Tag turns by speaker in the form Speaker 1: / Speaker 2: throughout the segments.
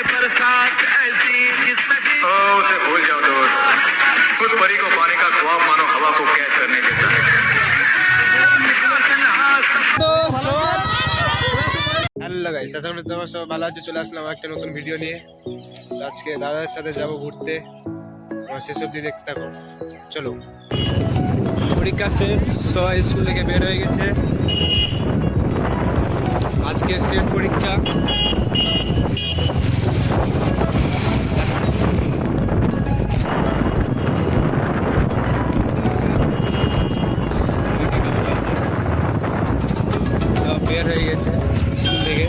Speaker 1: बरसात ऐसी जिसमें भी
Speaker 2: ओ उसे भूल जाओ दोस्त उस परी को पानी का ख्वाब मानो हवा को कैद करने जैसा है
Speaker 3: হ্যালো গাইস আশা করি তোমার সব ভালো আছে চলে আসলাম একটা নতুন ভিডিও নিয়ে তো আজকে দাদার সাথে যাব ঘুরতে তোমার শেষ অবধি দেখতে থাকো চলো পরীক্ষা শেষ সবাই স্কুল থেকে বের হয়ে গেছে আজকে শেষ পরীক্ষা। বের হয়ে গেছে স্কুল থেকে।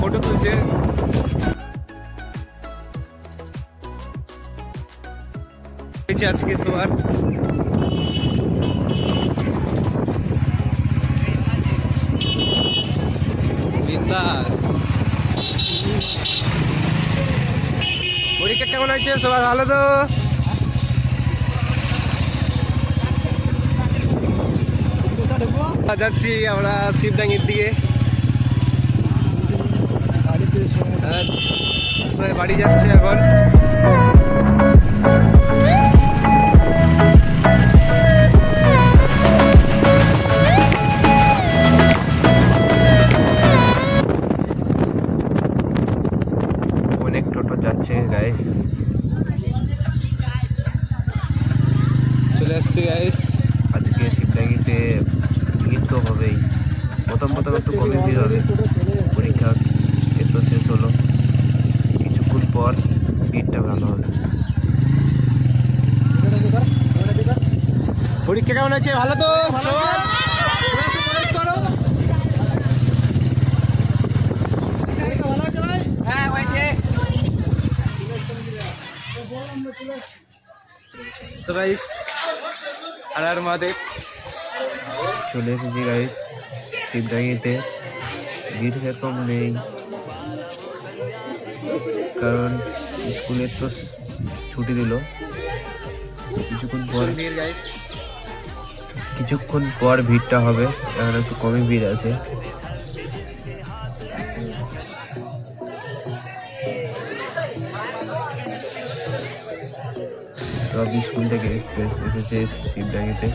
Speaker 3: ফটো তুলছে। হয়েছে আজকে সবার। বিন্দাস। পরীক্ষা কেমন হয়েছে? সবার ভালো তো? যাচ্ছি, আমরা শিবডাঙ্গির দিকে। সবাই বাড়ি যাচ্ছে এখন। আসছি গাইস
Speaker 4: আজকে শিবডাঙ্গিতে ভিড় তো হবেই। প্রথম প্রথম একটু কমই ভিড় হবে। পরীক্ষা এর তো শেষ হলো। কিছুক্ষণ পর ভিড়টা ভালো হবে।
Speaker 3: পরীক্ষা কেমন আছে? ভালো তো? সবার? So guys, আর মহাদেব
Speaker 4: চলে এসেছি গাইস শিবডাঙ্গিতে। ভিড় সেরকম নেই। কারণ স্কুলের তো ছুটি দিল। কিছুক্ষণ পর কিছুক্ষণ পর ভিড়টা হবে এখন একটু কমই ভিড় আছে। সব স্কুল থেকে এসছে এসেছে শিবডাঙ্গিতে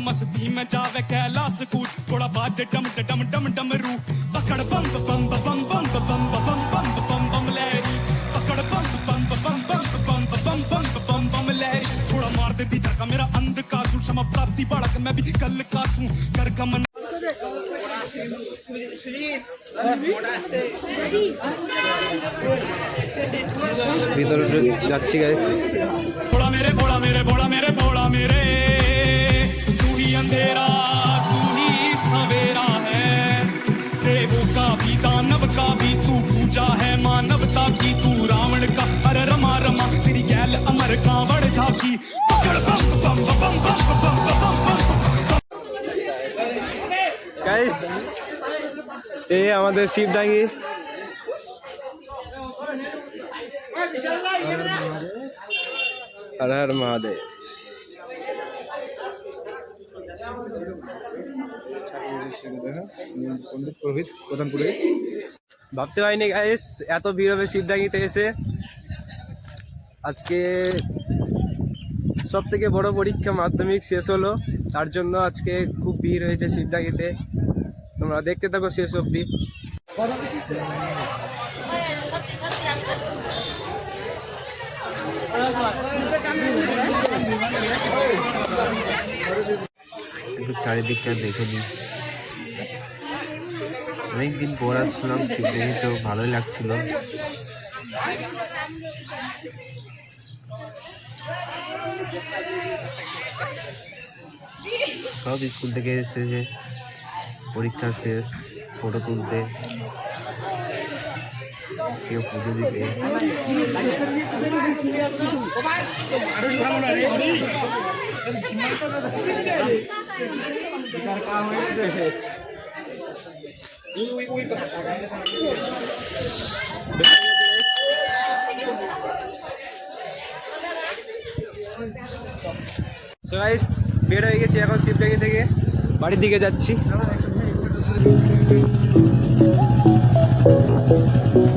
Speaker 5: मस्ती में जावे कैलाश कूट थोड़ा बाज डम डम डम डम रू पकड़ बम बम बम बम बम बम बम बम बम बम लहरी पकड़ बम बम बम बम बम बम बम बम बम लहरी थोड़ा मार दे भीतर का मेरा अंध कासू क्षमा प्राप्ति बालक मैं भी कल कासू कर गमन
Speaker 3: ভিতরে যাচ্ছি গাইস
Speaker 5: बोला मेरे बोला मेरे बोला मेरे बोला मेरे तू ही अंधेरा तू ही सवेरा है देवों का भी दानव का भी तू पूजा है मानवता की तू रावण का हर रमा रमा तेरी गैल अमर कांवड़ झाकी
Speaker 3: এই আমাদের শিবডাঙ্গি হর হর মহাদেব। ভাবতে পারিনি গাইস এত ভিড় হবে শিবডাঙ্গিতে এসে। আজকে সব থেকে বড় পরীক্ষা মাধ্যমিক শেষ হলো, তার জন্য আজকে খুব ভিড় হয়েছে শিবডাঙ্গিতে তোমরা দেখতে থাকো শেষ অবধি।
Speaker 4: একটু চারিদিকটা দেখে নিই। অনেকদিন পর আসলাম শিবডাঙ্গি তো ভালোই লাগছিল। সব স্কুল থেকে এসেছে। পরীক্ষা শেষ ফটো তুলতে, কেউ পুজো দিতে।
Speaker 3: সো গাইস বের হয়ে গেছি এখন শিবটাকি থেকে। বাড়ির দিকে যাচ্ছি। Thank you.